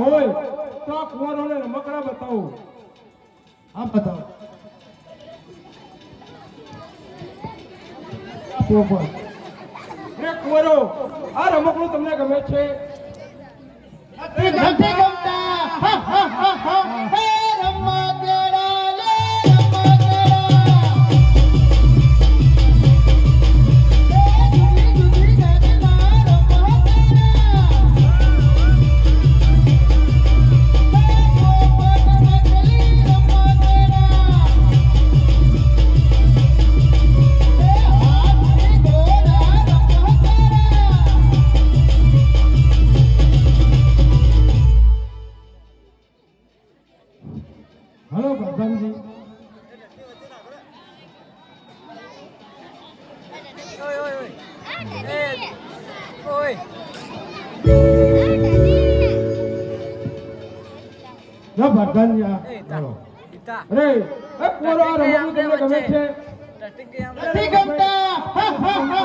હોય તો કુંવરોને રમકડા બતાવો. આપ બતાવો. કુંવરો આ રમકડું તમને ગમે છે? હલો પ્રધાનજી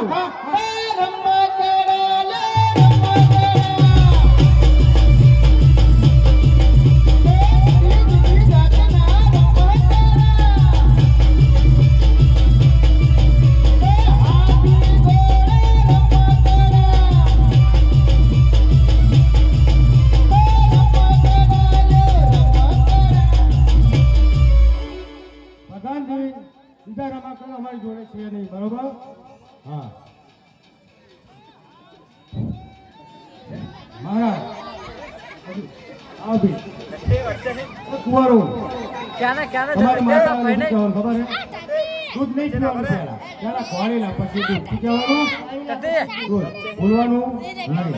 ભગવાન છીએ નહીં બરોબર? હા. ભૂલવાનું નહીં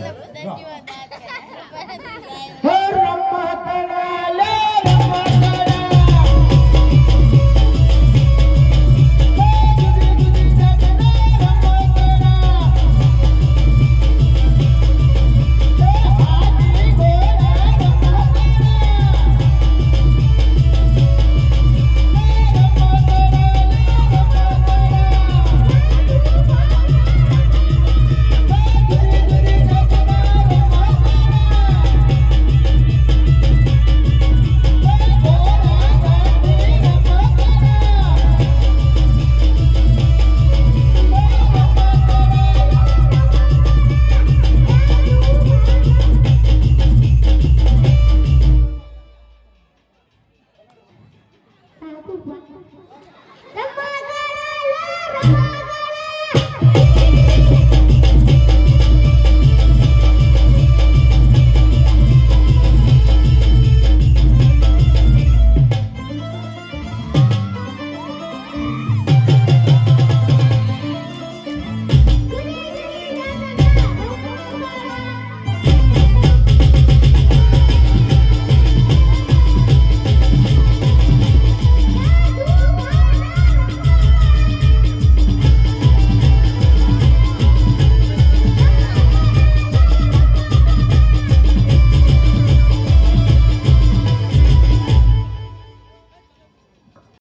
খুব